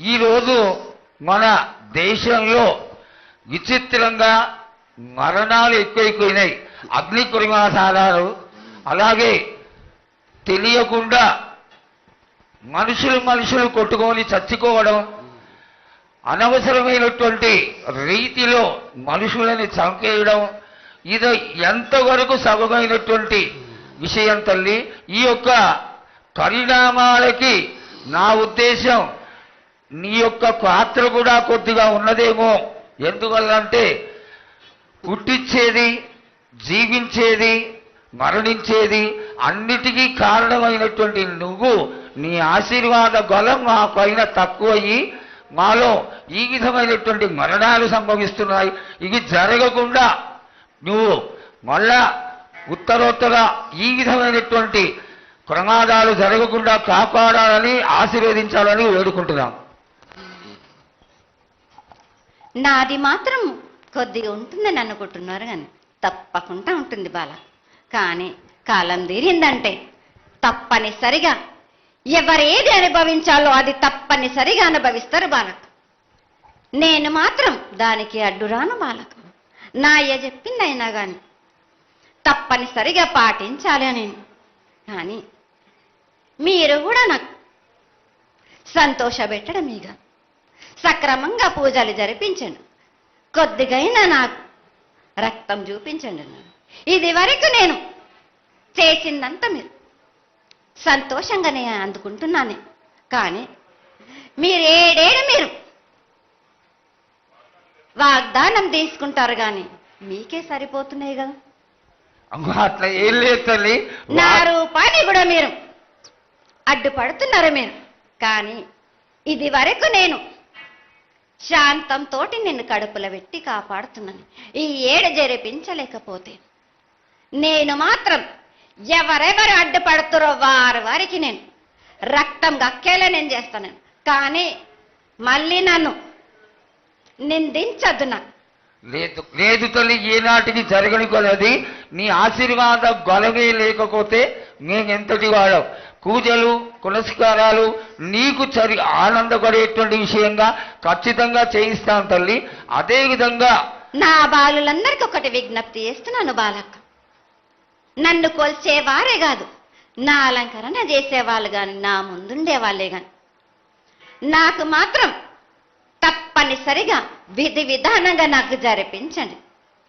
ఈరోజు మన దేశంలో విచిత్రంగా మరణాలు ఎక్కువైపోయినాయి. అగ్ని కురిమాసాలు అలాగే తెలియకుండా మనుషులు మనుషులు కొట్టుకొని చచ్చుకోవడం అనవసరమైనటువంటి రీతిలో మనుషులని చంపేయడం ఇది ఎంతవరకు సబమైనటువంటి విషయం తల్లి? ఈ యొక్క పరిణామాలకి నా ఉద్దేశం నీ యొక్క పాత్ర కూడా కొద్దిగా ఉన్నదేమో. ఎందువల్లంటే పుట్టించేది జీవించేది మరణించేది అన్నిటికీ కారణమైనటువంటి నువ్వు నీ ఆశీర్వాద బలం మా పైన తక్కువయ్యి మాలో ఈ విధమైనటువంటి మరణాలు సంభవిస్తున్నాయి. ఇవి జరగకుండా నువ్వు మళ్ళా ఉత్తరోత్తర ఈ విధమైనటువంటి ప్రమాదాలు జరగకుండా కాపాడాలని ఆశీర్వదించాలని వేడుకుంటున్నాం. నాది మాత్రం కొద్దిగా ఉంటుందని అనుకుంటున్నారు కానీ తప్పకుండా ఉంటుంది బాల. కానీ కాలం తీరిందంటే తప్పనిసరిగా ఎవరేది అనుభవించాలో అది తప్పనిసరిగా అనుభవిస్తారు బాలకు నేను మాత్రం దానికి అడ్డురాను బాలకు. నా అయ్య చెప్పింది అయినా కానీ తప్పనిసరిగా పాటించాలి అని. కానీ మీరు కూడా నాకు సంతోషపెట్టడం ఇక. సక్రమంగా పూజలు జరిపించండి. కొద్దిగైనా నాకు రక్తం చూపించండి ఇది వరకు నేను చేసిందంతా మీరు. సంతోషంగానే అందుకుంటున్నాను. కానీ మీరు ఏడేడు మీరు వాగ్దానం తీసుకుంటారు కానీ మీకే సరిపోతున్నాయి కదా అట్లా ఏం లేదు తల్లి. నా రూపాన్ని కూడా మీరు అడ్డుపడుతున్నారు మీరు. కానీ ఇది వరకు నేను శాంతంతోటి నిన్ను కడుపులో పెట్టి కాపాడుతున్నాను ఈ ఏడు జరిపించలేకపోతే నేను మాత్రం ఎవరెవరు అడ్డుపడుతురో వారి వారికి నేను రక్తం గక్కేలా నేను చేస్తాను. కానీ మళ్ళీ నన్ను నిందించదు నాకు లేదు లేదు తల్లి ఏనాటికి జరగని కొలది నీ ఆశీర్వాద గొలవే లేకపోతే మేమెంతటి వాడవు పూజలు పునస్కారాలు నీకు చరి ఆనందపడేటువంటి విషయంగా ఖచ్చితంగా చేయిస్తాను తల్లి. అదేవిధంగా నా బాలులందరికీ ఒకటి విజ్ఞప్తి చేస్తున్నాను బాలక్క. నన్ను కొల్చేవారే కాదు నా అలంకరణ చేసేవాళ్ళు కానీ నా ముందుండేవాళ్ళే వాళ్ళే కానీ నాకు మాత్రం తప్పనిసరిగా విధి విధానంగా నాకు జరిపించండి.